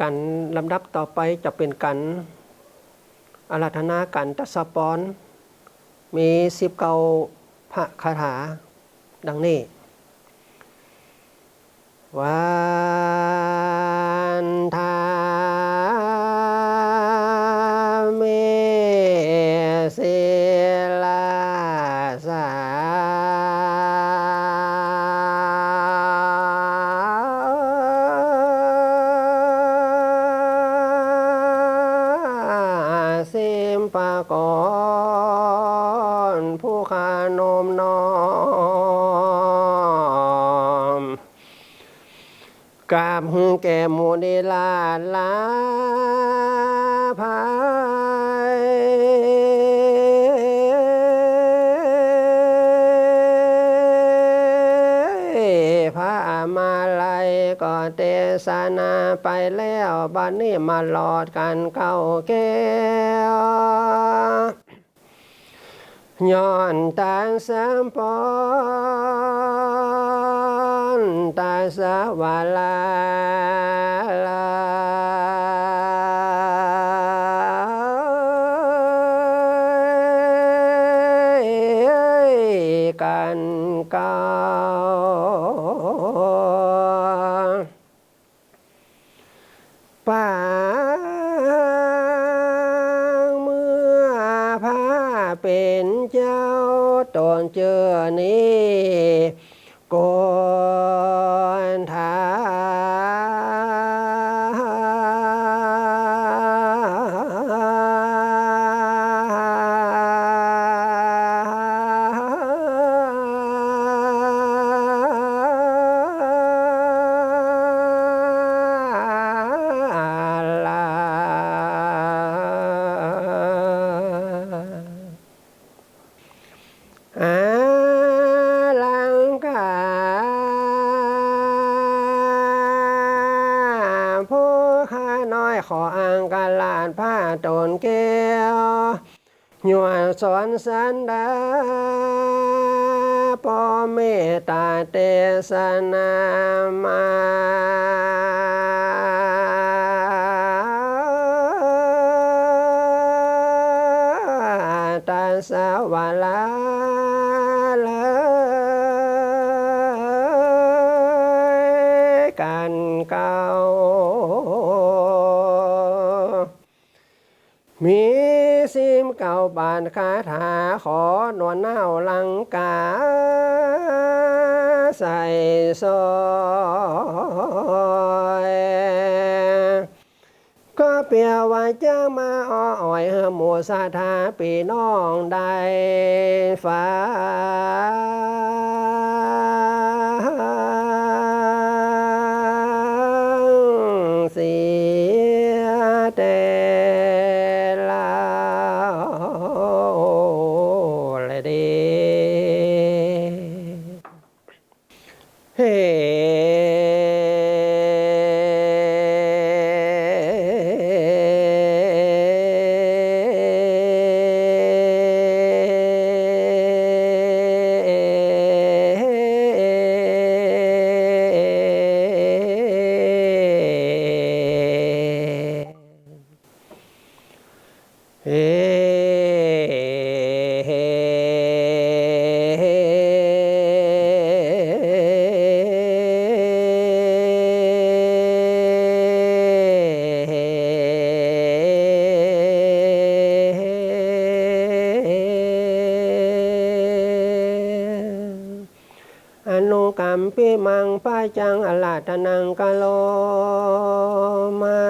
กันลำดับต่อไปจะเป็นกันอาราธนากันตัสปอน มีสิบเกาพระคาถา ดังนี้วันท ปากรผู้ขานมนอมกราบแก่โมูเดลาลาภาย มาลัยก็เตสนาไปแล้วบัดนี้มาหลอดกันเก้าแก้วย้อนตาสามปอนตาสวาลาลา เป็นเจ้าตอนเจอนี้ก่อน น้อยขออังกาลานผ้าตนแก้วหยวดสอนสันดาปอเมตตาเตสนามาตาสาวลา มีซิมเก่าบานคาถาขอนวลเน่าลังกา ใส่ซอยก็เปียว่าจะมาอ้ออ่อยหมู่สาธาปีน้องได้ฟ้า เล นุกรรมพิมังปะจังอลาตนังกะโลมา